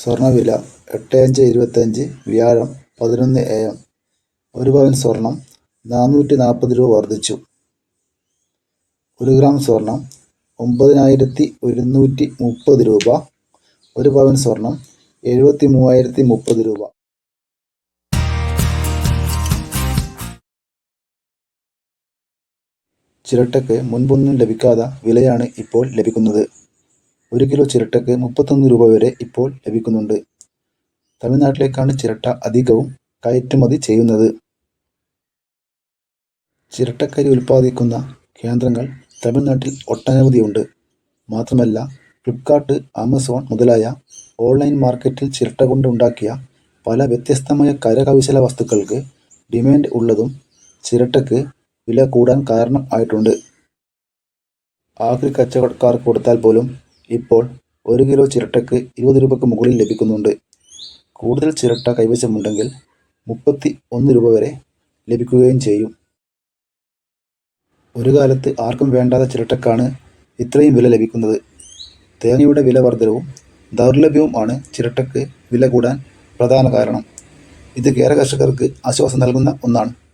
സ്വർണവില എട്ട് അഞ്ച് ഇരുപത്തഞ്ച് വ്യാഴം പതിനൊന്ന് എ എം ഒരു പവൻ സ്വർണം നാനൂറ്റി നാൽപ്പത് രൂപ വർദ്ധിച്ചു. ഒരു ഗ്രാം സ്വർണം ഒമ്പതിനായിരത്തി ഒരുന്നൂറ്റി മുപ്പത് രൂപ. ഒരു പവൻ സ്വർണം എഴുപത്തി മൂവായിരത്തി മുപ്പത് രൂപ. ചിരട്ടയ്ക്ക് മുൻപൊന്നും ലഭിക്കാത്ത വിലയാണ് ഇപ്പോൾ ലഭിക്കുന്നത്. ഒരു കിലോ ചിരട്ടയ്ക്ക് മുപ്പത്തൊന്ന് രൂപ വരെ ഇപ്പോൾ ലഭിക്കുന്നുണ്ട്. തമിഴ്നാട്ടിലേക്കാണ് ചിരട്ട അധികവും കയറ്റുമതി ചെയ്യുന്നത്. ചിരട്ടക്കരി ഉൽപ്പാദിക്കുന്ന കേന്ദ്രങ്ങൾ തമിഴ്നാട്ടിൽ ഒട്ടനവധിയുണ്ട്. മാത്രമല്ല ഫ്ലിപ്കാർട്ട് ആമസോൺ മുതലായ ഓൺലൈൻ മാർക്കറ്റിൽ ചിരട്ട കൊണ്ടുണ്ടാക്കിയ പല വ്യത്യസ്തമായ കരകൗശല വസ്തുക്കൾക്ക് ഡിമാൻഡ് ഉള്ളതും ചിരട്ടയ്ക്ക് വില കൂടാൻ കാരണം ആയിട്ടുണ്ട്. ആഗ്രി കച്ചവടക്കാർ കൊടുത്താൽ പോലും ഇപ്പോൾ ഒരു കിലോ ചിരട്ടയ്ക്ക് ഇരുപത് രൂപയ്ക്ക് മുകളിൽ ലഭിക്കുന്നുണ്ട്. കൂടുതൽ ചിരട്ട കൈവശമുണ്ടെങ്കിൽ മുപ്പത്തി ഒന്ന് രൂപ വരെ ലഭിക്കുകയും ചെയ്യും. ഒരു കാലത്ത് ആർക്കും വേണ്ടാത്ത ചിരട്ടക്കാണ് ഇത്രയും വില ലഭിക്കുന്നത്. തേങ്ങയുടെ വില വർധനവും ദൗർലഭ്യവും ആണ് ചിരട്ടയ്ക്ക് വില കൂടാൻ പ്രധാന കാരണം. ഇത് കേര കർഷകർക്ക് ആശ്വാസം നൽകുന്ന ഒന്നാണ്.